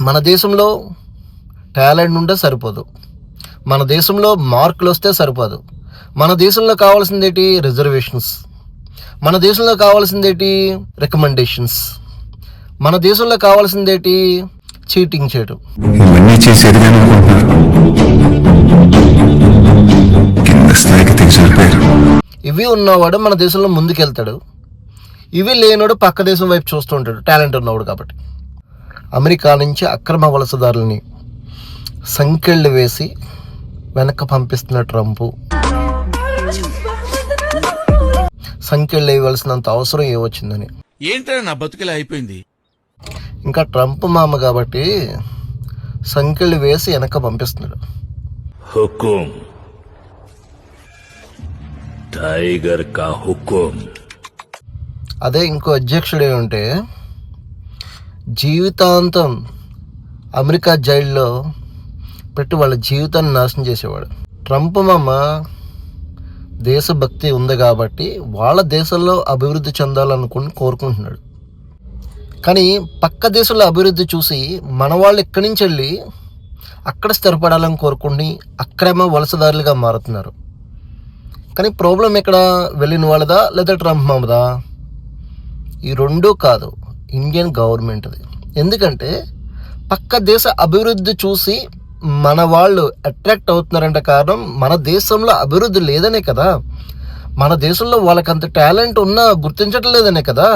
మన దేశంలో టాలెంట్ ఉంటే సరిపోదు. మన దేశంలో మార్కులు వస్తే సరిపోదు. మన దేశంలో కావాల్సింది ఏంటి రిజర్వేషన్స్. మన దేశంలో కావాల్సింది ఏంటి రికమెండేషన్స్. మన దేశంలో కావాల్సింది ఏంటి చీటింగ్ చేయడం. ఇవన్నీ చేసేది ఇవి ఉన్నవాడు మన దేశంలో ముందుకెళ్తాడు. ఇవి లేనోడు పక్క దేశం వైపు చూస్తూ ఉంటాడు. టాలెంట్ ఉన్నవాడు కాబట్టి. అమెరికా నుంచి అక్రమ వలసదారుల్ని సంకెళ్ళు వేసి వెనక పంపిస్తున్న ట్రంప్. సంఖ్యలు వేయవలసినంత అవసరం ఏమొచ్చిందని ఏంటంటే నా బతుకులే అయిపోయింది? ఇంకా ట్రంప్ మామ కాబట్టి సంఖ్యలు వేసి వెనక పంపిస్తున్నాడు. హుకుం. టైగర్ కా హుకుం. అదే ఇంకో అధ్యక్షుడే ఉంటే జీవితాంతం అమెరికా జైల్లో పెట్టి వాళ్ళ జీవితాన్ని నాశనం చేసేవాడు. ట్రంప్ మామ దేశభక్తి ఉంది కాబట్టి వాళ్ళ దేశంలో అభివృద్ధి చెందాలనుకుని కోరుకుంటున్నాడు. కానీ పక్క దేశంలో అభివృద్ధి చూసి మన వాళ్ళు ఇక్కడి నుంచి వెళ్ళి అక్కడ స్థిరపడాలని కోరుకుని అక్రమ వలసదారులుగా మారుతున్నారు. కానీ ప్రాబ్లం ఇక్కడ వెళ్ళిన వాళ్ళదా లేదా ట్రంప్ మామదా? ఈ రెండూ కాదు. ఇండియన్ గవర్నమెంట్ది ఎందుకంటే పక్క దేశ అభివృద్ధి చూసి మన వాళ్ళు అట్రాక్ట్ అవుతున్నారంటే కారణం మన దేశంలో అభివృద్ధి లేదనే కదా. మన దేశంలో వాళ్ళకంత టాలెంట్ ఉన్నా గుర్తించటం లేదనే కదా.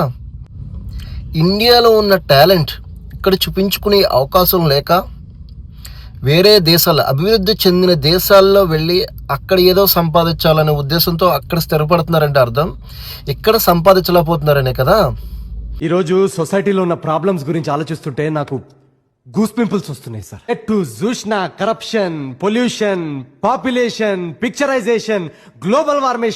ఇండియాలో ఉన్న టాలెంట్ ఇక్కడ చూపించుకునే అవకాశం లేక వేరే దేశాలు అభివృద్ధి చెందిన దేశాల్లో వెళ్ళి అక్కడ ఏదో సంపాదించాలనే ఉద్దేశంతో అక్కడ స్థిరపడుతున్నారంటే అర్థం. ఇక్కడ సంపాదించలేకపోతున్నారనే కదా. ఈరోజు సొసైటీలో ఉన్న ప్రాబ్లమ్స్ గురించి ఆలోచిస్తుంటే నాకు గూస్ పింపుల్స్ వస్తున్నాయి సార్. టు జూష్ణ corruption pollution population picturization global warming